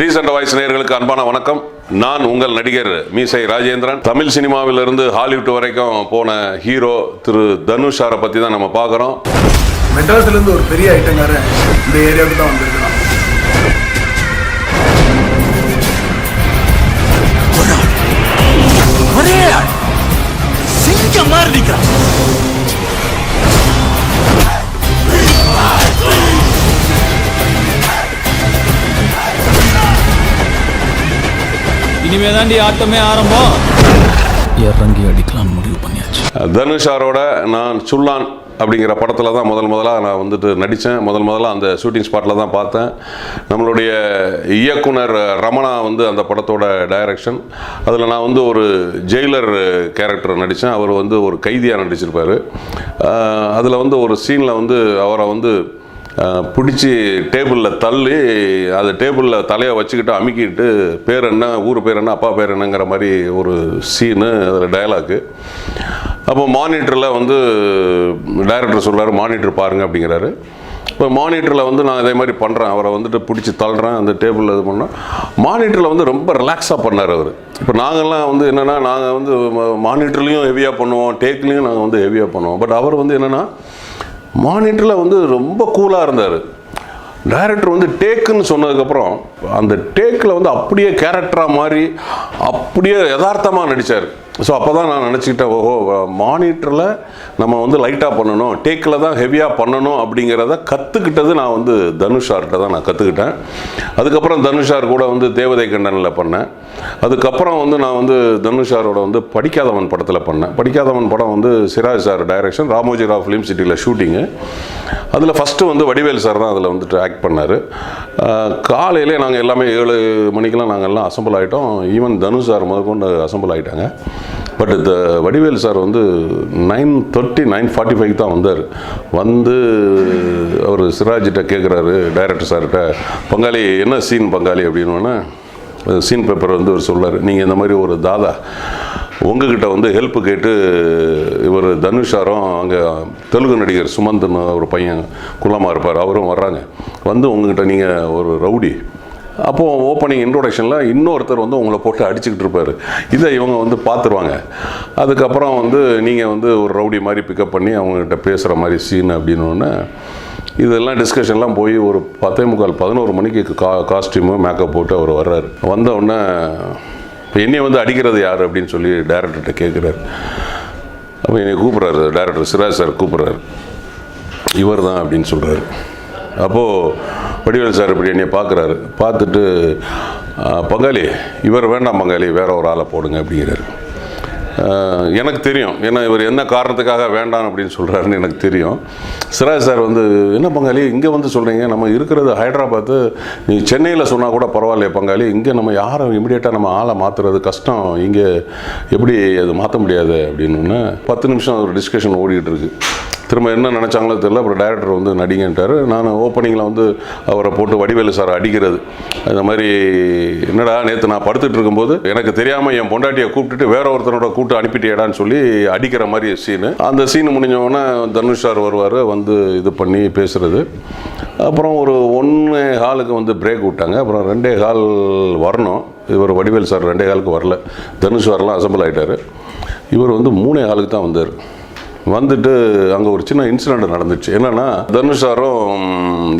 Recent voice நேயர்களுக்கு அன்பான வணக்கம். நான் உங்கள் நடிகர் மீசை ராஜேந்திரன். தமிழ் சினிமாவிலிருந்து ஹாலிவுட் வரைக்கும் போன ஹீரோ திரு தனுஷாரை பற்றி தான் நம்ம பார்க்குறோம். மெட்ராஸ்லேருந்து ஒரு பெரிய ஐட்டங்காரன் இந்த ஏரியாவுக்கு தான் வந்திருக்கிறான் தாண்டி ஆட்டமே ஆரம்பம். இறங்கி அடிக்கலாம் முடிவு பண்ணியாச்சு. தனுஷாரோட நான் சுல்லான் அப்படிங்கிற படத்தில் தான் முதல் முதலாக நான் வந்துட்டு நடித்தேன் முதல் முதல்ல அந்த ஷூட்டிங் ஸ்பாட்டில் தான் பார்த்தேன். நம்மளுடைய இயக்குனர் ரமணா வந்து அந்த படத்தோட டைரக்ஷன் அதில் நான் வந்து ஒரு ஜெயிலர் கேரக்டர் நடித்தேன் அவர் வந்து ஒரு கைதியாக நடிச்சிருப்பார். அதில் வந்து ஒரு சீனில் வந்து அவரை வந்து பிடிச்சி டேபிளில் தள்ளி அது டேபிளில் தலையை வச்சுக்கிட்டு அமுக்கிட்டு பேர் என்ன ஊர் பேர் என்ன அப்பா பேர் என்னங்கிற மாதிரி ஒரு சீனு அதில் டயலாக்கு அப்போ மானிட்டரில் வந்து டைரக்டர் சொல்கிறார் மானிட்டர் பாருங்கள் அப்படிங்கிறாரு. இப்போ மானிட்டரில் வந்து நான் இதே மாதிரி பண்ணுறேன் அவரை வந்துட்டு பிடிச்சி தள்ளுறேன் அந்த டேபிளில் இது பண்ணோம் மானிட்டரில் வந்து ரொம்ப ரிலாக்ஸாக பண்ணார் அவர். இப்போ நாங்கள்லாம் வந்து என்னென்னா நாங்கள் வந்து மானிட்டர்லேயும் ஹெவியாக பண்ணுவோம் டேக்லேயும் நாங்கள் வந்து ஹெவியாக பண்ணுவோம். பட் அவர் வந்து என்னென்னா மானிட்டரில் வந்து ரொம்ப கூலாக இருந்தார். டைரக்டர் வந்து டேக்குன்னு சொன்னதுக்கப்புறம் அந்த டேக்கில் வந்து அப்படியே கேரக்டராக மாதிரி அப்படியே யதார்த்தமாக நடித்தார் ஸோ அப்போ தான் நான் நினச்சிக்கிட்டேன் ஓஹோ மானிட்டரில் நம்ம வந்து லைட்டாக பண்ணணும் டேக்கில் தான் ஹெவியாக பண்ணணும் அப்படிங்கிறத கற்றுக்கிட்டது நான் வந்து தனுஷார்கிட்ட தான் நான் கற்றுக்கிட்டேன் அதுக்கப்புறம் தனுஷார் கூட வந்து தேவதை கண்டனில் பண்ணேன். அதுக்கப்புறம் வந்து நான் வந்து தனுஷாரோட வந்து படிக்காதவன் படத்தில் பண்ணேன். படிக்காதவன் படம் வந்து Siraj sir direction Ramoji Rao film சிட்டியில் ஷூட்டிங்கு அதில் ஃபஸ்ட்டு வந்து வடிவேல் சார் தான் அதில் வந்துட்டு ஆக்ட் பண்ணார். காலையிலே நாங்கள் எல்லாமே ஏழு மணிக்கெலாம் நாங்கள் எல்லாம் அசம்பிள் ஆகிட்டோம் ஈவன் தனுஷ் சார் முதற்கொண்டு அசம்பிள் ஆகிட்டாங்க பட் இந்த வடிவேல் சார் வந்து nine thirty nine forty five தான் வந்தார். வந்து அவர் சிராஜிட்ட கேட்குறாரு டைரக்டர் சார்கிட்ட பங்காளி என்ன சீன் பங்காளி? அப்படின்னோடனே சீன் பேப்பர் வந்து அவர் சொல்லார் நீங்கள் இந்த மாதிரி ஒரு தாதா உங்ககிட்ட வந்து ஹெல்ப் கேட்டு இவர் தனுஷாரும் அங்கே தெலுங்கு நடிகர் சுமந்தன் ஒரு பையன் குள்ளமாக இருப்பார். அவரும் வர்றாங்க. வந்து உங்ககிட்ட நீங்கள் ஒரு ரவுடி அப்போது ஓப்பனிங் இன்ட்ரோடக்ஷனில் இன்னொருத்தர் வந்து உங்களை போட்டு அடிச்சுக்கிட்டு இருப்பார். இதை இவங்க வந்து பார்த்துருவாங்க. அதுக்கப்புறம் வந்து நீங்கள் வந்து ஒரு ரவுடி மாதிரி பிக்கப் பண்ணி அவங்ககிட்ட பேசுகிற மாதிரி சீன் அப்படின்னு இதெல்லாம் டிஸ்கஷன்லாம் போய் ஒரு பத்தே முக்கால் பதினோரு மணிக்கு கா காஸ்டியூமு மேக்கப் போட்டு அவர் வர்றாரு. வந்தவுடனே உடனே இப்போ வந்து அடிக்கிறது யார்? அப்படின்னு சொல்லி டேரக்டர்கிட்ட கேட்குறாரு அப்போ என்னை கூப்பிட்றாரு டேரக்டர் சிராஜ் சார் கூப்பிட்றாரு. இவர் தான் அப்படின்னு சொல்கிறாரு அப்போது வடிவேல் சார் இப்படி என்னை பார்க்குறாரு. பார்த்துட்டு பங்காளி இவர் வேண்டாம் பங்காளி வேற ஒரு ஆளை போடுங்க அப்படிங்கிறாரு. எனக்கு தெரியும். ஏன்னா இவர் என்ன காரணத்துக்காக வேண்டாம் அப்படின்னு சொல்கிறாருன்னு எனக்கு தெரியும். சிராஜ் சார் வந்து என்ன பங்காளி இங்கே வந்து சொல்கிறீங்க நம்ம இருக்கிறது ஹைதராபாத்து. நீ சென்னையில் சொன்னால் கூட பரவாயில்லையே பங்காளி. இங்கே நம்ம யாரும் இமிடியேட்டாக நம்ம ஆளை மாற்றுறது கஷ்டம். இங்கே எப்படி அது மாற்ற முடியாது? அப்படின்னு பத்து நிமிஷம் ஒரு டிஸ்கஷன் ஓடிக்கிட்டு இருக்குது திரும்ப என்ன நினச்சாங்களோ தெரியல. அப்புறம் டைரக்டர் வந்து நடிங்கன்ட்டார். நான் ஓப்பனிங்கில் வந்து அவரை போட்டு வடிவேலு சார் அடிக்கிறது. இந்த மாதிரி என்னடா நேற்று நான் படுத்துட்டு இருக்கும்போது எனக்கு தெரியாமல் என் பொண்டாட்டியை கூப்பிட்டுட்டு வேற ஒருத்தனோட கூட்டு அனுப்பிட்டேடான்னு சொல்லி அடிக்கிற மாதிரி சீனு அந்த சீன் முடிஞ்சவொடனே தனுஷ் சார் வருவார் வந்து இது பண்ணி பேசுகிறது அப்புறம் ஒரு ஒன்று ஹாலுக்கு வந்து பிரேக் விட்டாங்க. அப்புறம் ரெண்டே ஹால் வரணும். இவர் வடிவேல் சார் ரெண்டே ஹாலுக்கு வரல. தனுஷ் சார்லாம் அசம்பிள் ஆகிட்டார் இவர் வந்து மூணே ஹாலுக்கு தான் வந்தார். வந்துட்டு அங்கே ஒரு சின்ன இன்சிடெண்ட் நடந்துச்சு. என்னன்னா தனுஷாரும்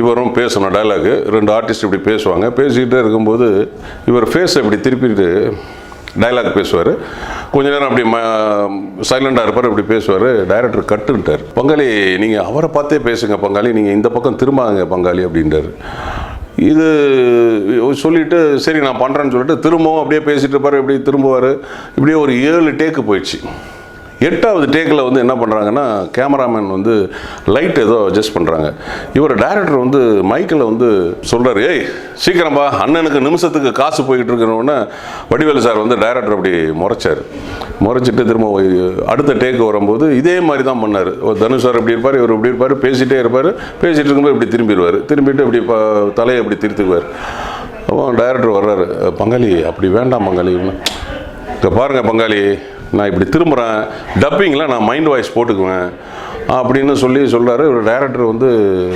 இவரும் பேசணும் டைலாகு ரெண்டு ஆர்டிஸ்ட் இப்படி பேசுவாங்க. பேசிக்கிட்டே இருக்கும்போது இவர் ஃபேஸை இப்படி திருப்பிட்டு டைலாக் பேசுவார். கொஞ்ச நேரம் அப்படி ம சைலண்டாக இருப்பார் இப்படி பேசுவார். டைரக்டர் கட்டுன்ட்டார் பங்காளி நீங்கள் அவரை பார்த்தே பேசுங்க பங்காளி. நீங்கள் இந்த பக்கம் திரும்பாங்க பங்காளி அப்படின்றார். இது சொல்லிவிட்டு சரி நான் பண்ணுறேன்னு சொல்லிட்டு திரும்பவும் அப்படியே பேசிகிட்டு இருப்பார் இப்படி திரும்புவார். இப்படியே ஒரு ஏழு டேக்கு போயிடுச்சு. எட்டாவது டேக்கில் வந்து என்ன பண்ணுறாங்கன்னா கேமராமேன் வந்து லைட் ஏதோ அட்ஜஸ்ட் பண்ணுறாங்க இவர் டைரக்டர் வந்து மைக்கில் வந்து சொல்கிறார் ஏய் சீக்கிரம்பா அண்ணனுக்கு நிமிஷத்துக்கு காசு போய்கிட்டு இருக்கிறோன்னே வடிவேலு சார் வந்து டைரக்டர் அப்படி முறைச்சார். முறைச்சிட்டு திரும்ப அடுத்த டேக்கு வரும்போது இதே மாதிரி தான் பண்ணார். தனுஷ் சார் இப்படி இருப்பார் இவர் இப்படி இருப்பார் பேசிகிட்டே இருப்பார். பேசிகிட்டு இருக்கும்போது இப்படி திரும்பிடுவார். திரும்பிட்டு இப்படி தலையை இப்படி திருத்துக்குவார். அப்போ டைரக்டர் வர்றாரு பங்காளி அப்படி வேண்டாம் பங்காளி. இங்கே பாருங்கள் பங்காளி நான் இப்படி திரும்புகிறேன் டப்பிங்கில் நான் மைண்ட் வாய்ஸ் போட்டுக்குவேன். அப்படின்னு சொல்லி சொல்கிறாரு ஒரு டைரக்டர் வந்து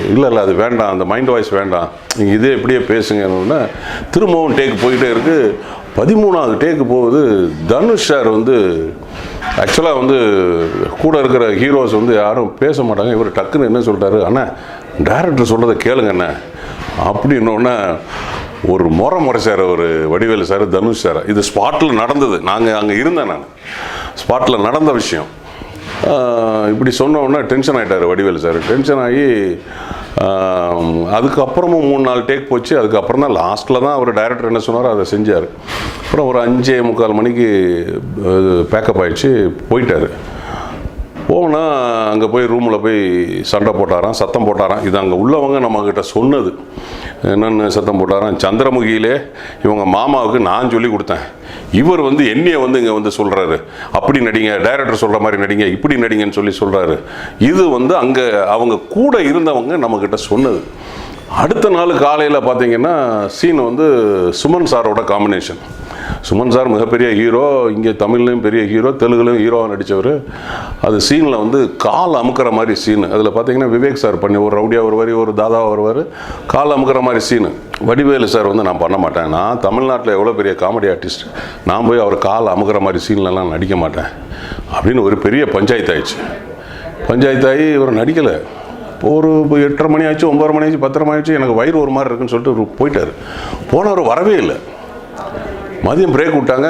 இல்லை இல்லை அது வேண்டாம். அந்த மைண்ட் வாய்ஸ் வேண்டாம். நீங்கள் இதே இப்படியே பேசுங்கன்னு திரும்பவும் டேக் போயிட்டே இருக்கு. பதிமூணாவது டேக்கு போகுது. தனுஷ் சார் வந்து ஆக்சுவலாக வந்து கூட இருக்கிற ஹீரோஸ் வந்து யாரும் பேச மாட்டாங்க. இவர் டக்குன்னு என்ன சொல்லிட்டாரு அண்ணா டேரக்டர் சொல்கிறத கேளுங்க அண்ணா. அப்படின்னோடனே ஒரு முறை முறைச்சார் ஒரு வடிவேலு சார் தனுஷ் சார். இது ஸ்பாட்டில் நடந்தது. நாங்கள் அங்கே இருந்தேன் நான். ஸ்பாட்டில் நடந்த விஷயம். இப்படி சொன்னோடனே டென்ஷன் ஆகிட்டார் வடிவேலு சார். டென்ஷன் ஆகி அதுக்கப்புறமும் மூணு நாள் டேக் போச்சு. அதுக்கப்புறம் தான் லாஸ்ட்டில் தான் அவர் டைரக்டர் என்ன சொன்னாரோ அதை செஞ்சார். அப்புறம் ஒரு அஞ்சே முக்கால் மணிக்கு பேக்கப் ஆகிடுச்சு போயிட்டார். போனால் அங்கே போய் ரூமில் போய் சண்டை போட்டாராம் சத்தம் போட்டாராம். இது அங்கே உள்ளவங்க நம்மக்கிட்ட சொன்னது. என்னென்னு சத்தம் போட்டாராம் சந்திரமுகியிலே இவங்க மாமாவுக்கு நான் சொல்லி கொடுத்தேன். இவர் வந்து என்னைய வந்து இங்கே வந்து சொல்கிறாரு அப்படி நடிங்க டைரக்டர் சொல்கிற மாதிரி நடிங்க இப்படி நடிங்கன்னு சொல்லி சொல்கிறாரு இது வந்து அங்கே அவங்க கூட இருந்தவங்க நம்மக்கிட்ட சொன்னது. அடுத்த நாள் காலையில் பார்த்தீங்கன்னா சீன் வந்து சுமன் சாரோட காம்பினேஷன் சுமன் சார் மிகப்பெரிய ஹீரோ இங்கே தமிழ்லையும் பெரிய ஹீரோ தெலுங்குலையும் ஹீரோவாக நடித்தவர் அது சீனில் வந்து கால் அமுக்கிற மாதிரி சீனு அதில் பார்த்தீங்கன்னா விவேக் சார் பண்ணி ஒரு ரவுடியாக வருவார் ஒரு தாதாவாக வருவார். கால் அமுக்கிற மாதிரி சீனு வடிவேலு சார் வந்து நான் பண்ண மாட்டேன். நான் தமிழ்நாட்டில் எவ்வளோ பெரிய காமெடி ஆர்டிஸ்ட் நான் போய் அவர் கால் அமுக்கிற மாதிரி சீன்லலாம் நடிக்க மாட்டேன். அப்படின்னு ஒரு பெரிய பஞ்சாயத்து ஆயிடுச்சு. பஞ்சாயத்தாகி இவர் நடிக்கலை. ஒரு எட்டரை மணி ஆச்சு ஒம்பது மணி ஆச்சு பத்தரை மணி ஆச்சு எனக்கு வயிறு ஒரு மாதிரி இருக்குன்னு சொல்லிட்டு இவரு போயிட்டார். போனவர் வரவே இல்லை. மதியம் பிரேக் விட்டாங்க.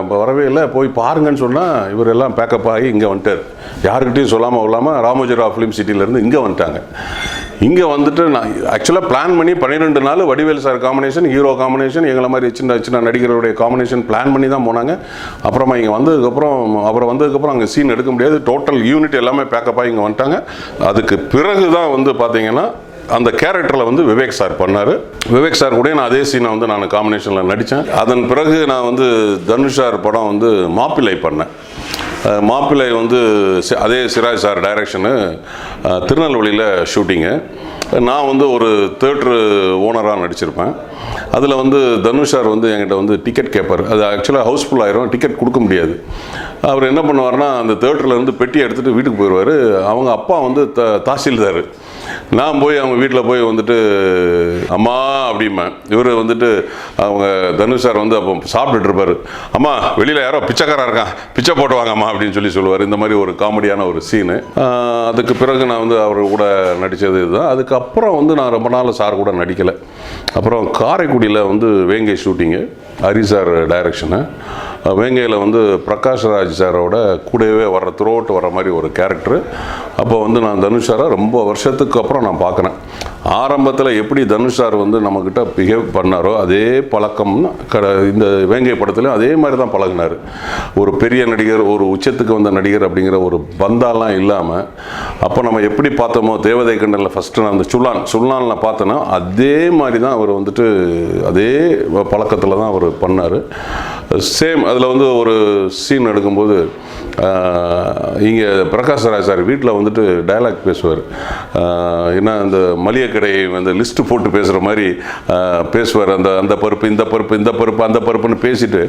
அப்ப வரவே இல்லை. போய் பாருங்கன்னு சொன்னால் இவர் எல்லாம் பேக்கப் ஆகி இங்கே வந்துட்டார். யாருக்கிட்டையும் சொல்லாமல் கொள்ளாமல் ராமோஜிராவ் ஃபிலிம் சிட்டிலேருந்து இங்கே வந்துட்டாங்க. இங்கே வந்துட்டு நான் ஆக்சுவலாக பிளான் பண்ணி பன்னிரெண்டு நாள் Vadivel sir combination hero combination எங்களை மாதிரி சின்ன சின்ன நடிகருடைய காம்பினேஷன் பிளான் பண்ணி தான் போனாங்க. அப்புறமா இங்கே வந்ததுக்கப்புறம் அப்புறம் வந்ததுக்கப்புறம் அங்கே சீன் எடுக்க முடியாது. டோட்டல் யூனிட் எல்லாமே பேக்கப் ஆகி இங்கே வந்துட்டாங்க. அதுக்கு பிறகு தான் வந்து பார்த்தீங்கன்னா அந்த கேரக்டரில் வந்து விவேக் சார் பண்ணார். விவேக் சார் கூட நான் அதே சீனை வந்து நான் காம்பினேஷனில் நடித்தேன் அதன் பிறகு நான் வந்து தனுஷ் சார் படம் வந்து மாப்பிள்ளை பண்ணேன். மாப்பிள்ளை வந்து சி- அதே சிராஜ் சார் டைரக்ஷனு திருநெல்வேலியில் ஷூட்டிங்கு நான் வந்து ஒரு தேட்ரு ஓனராக நடிச்சிருப்பேன். அதில் வந்து தனுஷ் சார் வந்து என்கிட்ட வந்து டிக்கெட் கேட்பார் அது ஆக்சுவலாக ஹவுஸ்ஃபுல் ஆயிரும் டிக்கெட் கொடுக்க முடியாது. அவர் என்ன பண்ணுவார்னா அந்த தேட்டரில் இருந்து பெட்டி எடுத்துகிட்டு வீட்டுக்கு போயிடுவார் அவங்க அப்பா வந்து த தாசில்தார். நான் போய் அவங்க வீட்டில் போய் வந்துட்டு அம்மா அப்படிம்பேன். இவர் வந்துட்டு அவங்க தனுஷ் சார் வந்து அப்போ சாப்பிட்டுட்டு இருப்பார். அம்மா வெளியில் யாரோ பிச்சைக்காரா இருக்கான். பிச்சை போட்டு வாங்கம்மா அப்படின்னு சொல்லி சொல்லுவார். இந்த மாதிரி ஒரு காமெடியான ஒரு சீனு. அதுக்கு பிறகு நான் வந்து அவர் கூட நடித்தது இதுதான். அதுக்கப்புறம் வந்து நான் ரொம்ப நாள் சார் கூட நடிக்கலை. அப்புறம் காரைக்குடியில் வந்து Vengai shooting. Hari sir direction வேங்கையில் வந்து பிரகாஷ் ராஜ் சாரோட கூடவே வர்ற த்ரோட் வர மாதிரி ஒரு கேரக்டரு அப்போ வந்து நான் தனுஷ் சாரை ரொம்ப வருஷத்துக்கு அப்புறம் நான் பார்க்குறேன் ஆரம்பத்தில் எப்படி தனுஷ் சார் வந்து நம்மக்கிட்ட பிஹேவ் பண்ணாரோ அதே பழக்கம் கட இந்த வேங்கை படத்துலையும் அதே மாதிரி தான் பழகினார். ஒரு பெரிய நடிகர் ஒரு உச்சத்துக்கு வந்த நடிகர் அப்படிங்கிற ஒரு பந்தாலாம் இல்லாமல் அப்போ நம்ம எப்படி பார்த்தோமோ தேவதை கண்டனில் ஃபஸ்ட்டு நான் அந்த சுல்லான் சுல்லானில் பார்த்தோன்னா அதே மாதிரி தான் அவர் வந்துட்டு அதே பழக்கத்தில் தான் அவர் பண்ணார். சேம் அதில் வந்து ஒரு சீன் எடுக்கும்போது இங்கே பிரகாஷ்ராஜ் சார் வீட்டில் வந்துட்டு டயலாக் பேசுவார். ஏன்னா என்ன அந்த மளிகை கடை வந்து லிஸ்ட்டு போட்டு பேசுகிற மாதிரி பேசுவார். அந்த அந்த பருப்பு இந்த பருப்பு இந்த பருப்பு அந்த பருப்புன்னு பேசிட்டு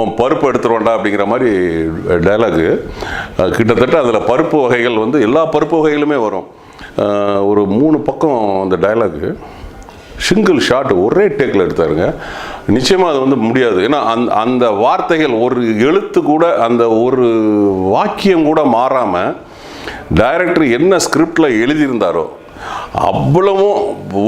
உன் பருப்பு எடுத்துருவோண்டா அப்படிங்கிற மாதிரி டைலாகு கிட்டத்தட்ட அதில் பருப்பு வகைகள் வந்து எல்லா பருப்பு வகைகளுமே வரும். ஒரு மூணு பக்கம் அந்த டைலாகு சிங்கிள் ஷாட் ஒரே டேக்கில் எடுத்தாருங்க. நிச்சயமாக அது வந்து முடியாது. ஏன்னா அந்த அந்த வார்த்தைகள் ஒரு எழுத்து கூட அந்த ஒரு வாக்கியம் கூட மாறாமல் டைரக்டர் என்ன ஸ்கிரிப்டில் எழுதியிருந்தாரோ அவ்வளவும்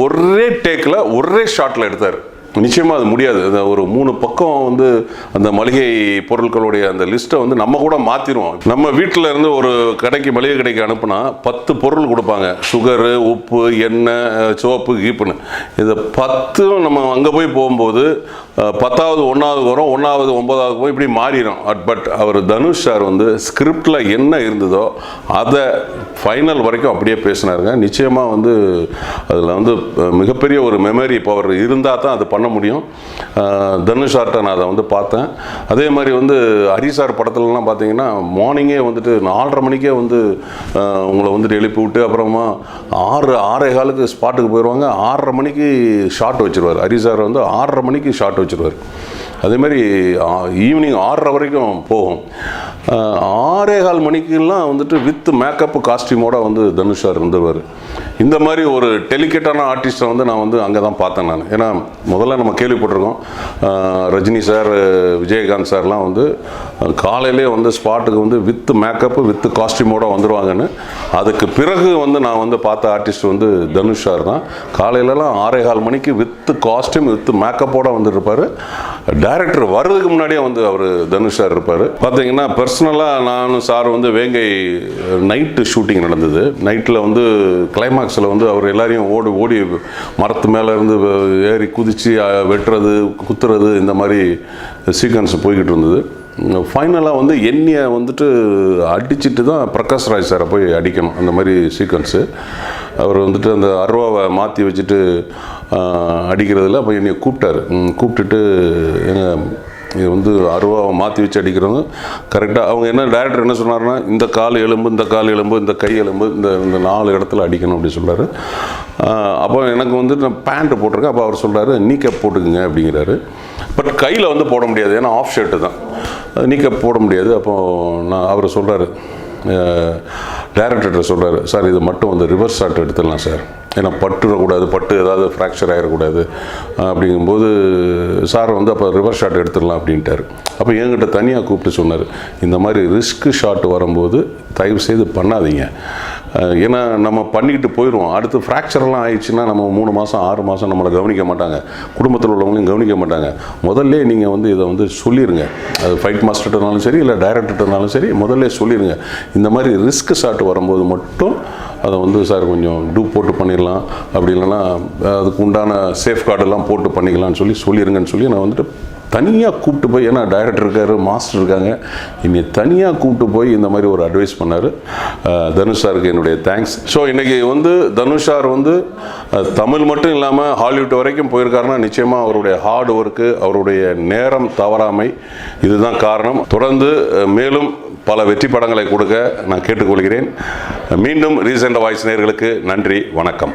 ஒரே டேக்கில் ஒரே ஷாட்டில் எடுத்தார். நிச்சயமாக அது முடியாது. அந்த ஒரு மூணு பக்கம் வந்து அந்த மளிகை பொருட்களுடைய அந்த லிஸ்ட்டை வந்து நம்ம கூட மாற்றிடுவோம் நம்ம வீட்டில் இருந்து ஒரு கடைக்கு மளிகை கடைக்கு அனுப்புனா பத்து பொருள் கொடுப்பாங்க. சுகரு உப்பு எண்ணெய் சோப்பு கீப்புன்னு இதை பத்தும் நம்ம அங்கே போய் போகும்போது பத்தாவது ஒன்றாவது வரும் ஒன்றாவது ஒன்பதாவது போய் இப்படி மாறிடும். பட் அவர் தனுஷ் சார் வந்து ஸ்கிரிப்டில் என்ன இருந்ததோ அதை ஃபைனல் வரைக்கும் அப்படியே பேசினாருங்க. நிச்சயமாக வந்து அதில் வந்து மிகப்பெரிய ஒரு மெமரி பவர் இருந்தால் தான் அது பண்ண முடியும். தனுஷ் சார்ட்ட நான் அதை வந்து பார்த்தேன். அதே மாதிரி வந்து ஹரி சார் படத்துலலாம் பார்த்தீங்கன்னா மார்னிங்கே வந்துட்டு நாலரை மணிக்கே வந்து உங்களை வந்துட்டு எழுப்பி விட்டு அப்புறமா ஆறு ஆறே காலுக்கு ஸ்பாட்டுக்கு போயிடுவாங்க ஆறரை மணிக்கு ஷார்ட் வச்சிருவார். ஹரி சார் வந்து ஆறரை மணிக்கு ஷார்ட் வச்சுருவார். அதே மாதிரி ஈவினிங் ஆறரை வரைக்கும் போகும். ஆறே கால் மணிக்கெல்லாம் வந்துட்டு வித் மேக்கப் காஸ்டியூமோட வந்து தனுஷ் சார் இருந்துருவார் இந்த மாதிரி ஒரு டெலிகேட்டான ஆர்டிஸ்ட்டை வந்து நான் வந்து அங்கே தான் பார்த்தேன் நான். ஏன்னா முதல்ல நம்ம கேள்விப்பட்டிருக்கோம் ரஜினி சார் விஜயகாந்த் சார்லாம் வந்து காலையிலே வந்து ஸ்பாட்டுக்கு வந்து வித்து மேக்கப்பு வித்து காஸ்டியூமோடு வந்துடுவாங்கன்னு அதுக்கு பிறகு வந்து நான் வந்து பார்த்த ஆர்டிஸ்ட் வந்து தனுஷ் சார் தான். காலையிலலாம் ஆறே கால் மணிக்கு வித்து காஸ்டியூம் வித்து மேக்கப்போடு வந்துருப்பார். டைரக்டர் வர்றதுக்கு முன்னாடியே வந்து அவர் தனுஷ் சார் இருப்பார். பார்த்தீங்கன்னா பர்சனலாக நானும் சார் வந்து வேங்கை நைட்டு ஷூட்டிங் நடந்தது. நைட்டில் வந்து கிளைமாக்ஸில் வந்து அவர் எல்லாரையும் ஓடி ஓடி மரத்து மேலே இருந்து ஏறி குதித்து வெட்டுறது குத்துறது இந்த மாதிரி சீக்வன்ஸ் போய்கிட்டு இருந்தது. ஃபைனலாக வந்து எண்ணியை வந்துட்டு அடிச்சுட்டு தான் பிரகாஷ் ராஜ் சாரை போய் அடிக்கணும் அந்த மாதிரி சீக்வன்ஸு அவர் வந்துட்டு அந்த அருவாவை மாற்றி வச்சுட்டு அடிக்கிறதுல அப்போ என்னை கூப்பிட்டாரு. கூப்பிட்டுட்டு எங்கள் இது வந்து அருவாவை மாற்றி வச்சு அடிக்கிறவங்க கரெக்டாக அவங்க என்ன டேரக்டர் என்ன சொன்னார்னா இந்த கால் எலும்பு இந்த கால் எலும்பு இந்த கை எலும்பு இந்த இந்த நாலு இடத்துல அடிக்கணும் அப்படி சொல்கிறாரு அப்போ எனக்கு வந்து நான் பேண்ட்டு போட்டிருக்கேன். அப்போ அவர் சொல்கிறாரு நீ கேப் போட்டுக்குங்க அப்படிங்கிறாரு. பட் கையில் வந்து போட முடியாது. ஏன்னா ஆஃப் ஷர்ட்டு தான். நீ கேப் போட முடியாது. அப்போ நான் அவர் சொல்கிறாரு டேரக்டர்கிட்ட சொல்கிறாரு சார் இது மட்டும் வந்து ரிவர்ஸ் ஷாட் எடுத்துடலாம் சார். ஏன்னா பட்டுடக்கூடாது பட்டு ஏதாவது ஃப்ராக்சர் ஆகிடக்கூடாது அப்படிங்கும்போது சார் வந்து அப்போ ரிவர்ஸ் ஷாட் எடுத்துடலாம் அப்படின்ட்டார். அப்போ என்கிட்ட தனியாக கூப்பிட்டு சொன்னார் இந்த மாதிரி ரிஸ்க் ஷாட் வரும்போது தயவு செய்து பண்ணாதீங்க ஏன்னா நம்ம பண்ணிக்கிட்டு போயிடுவோம் அடுத்து ஃப்ராக்சர்லாம் ஆயிடுச்சுன்னா நம்ம மூணு மாதம் ஆறு மாதம் நம்மளை கவனிக்க மாட்டாங்க. குடும்பத்தில் உள்ளவங்களையும் கவனிக்க மாட்டாங்க. முதல்ல நீங்கள் வந்து இதை வந்து சொல்லிடுங்க அது ஃபைட் மாஸ்டர்னாலும் சரி இல்லை டைரக்டர்னாலும் சரி முதல்ல சொல்லிடுங்க இந்த மாதிரி ரிஸ்க் ஷாட் வரும்போது மட்டும் அதை வந்து சார் கொஞ்சம் டூ போட்டு பண்ணிடலாம். அப்படி இல்லைன்னா அதுக்கு உண்டான சேஃப் கார்டெல்லாம் போட்டு பண்ணிக்கலாம்னு சொல்லி சொல்லிடுங்கன்னு சொல்லி நான் வந்துட்டு தனியாக கூப்பிட்டு போய் ஏன்னா டைரக்டர் இருக்காரு மாஸ்டர் இருக்காங்க. என்னை தனியாக கூப்பிட்டு போய் இந்த மாதிரி ஒரு அட்வைஸ் பண்ணார். தனுஷ் சாருக்கு என்னுடைய தேங்க்ஸ் ஸோ இன்றைக்கி வந்து தனுஷ் சார் வந்து தமிழ் மட்டும் இல்லாமல் ஹாலிவுட் வரைக்கும் போயிருக்காருன்னா நிச்சயமாக அவருடைய ஹார்ட் ஒர்க்கு அவருடைய நேரம் தவறாமை இதுதான் காரணம். தொடர்ந்து மேலும் பல வெற்றி படங்களை கொடுக்க நான் கேட்டுக்கொள்கிறேன். மீண்டும் ரீசெண்ட் வாய்ஸ் நேர்களுக்கு நன்றி வணக்கம்.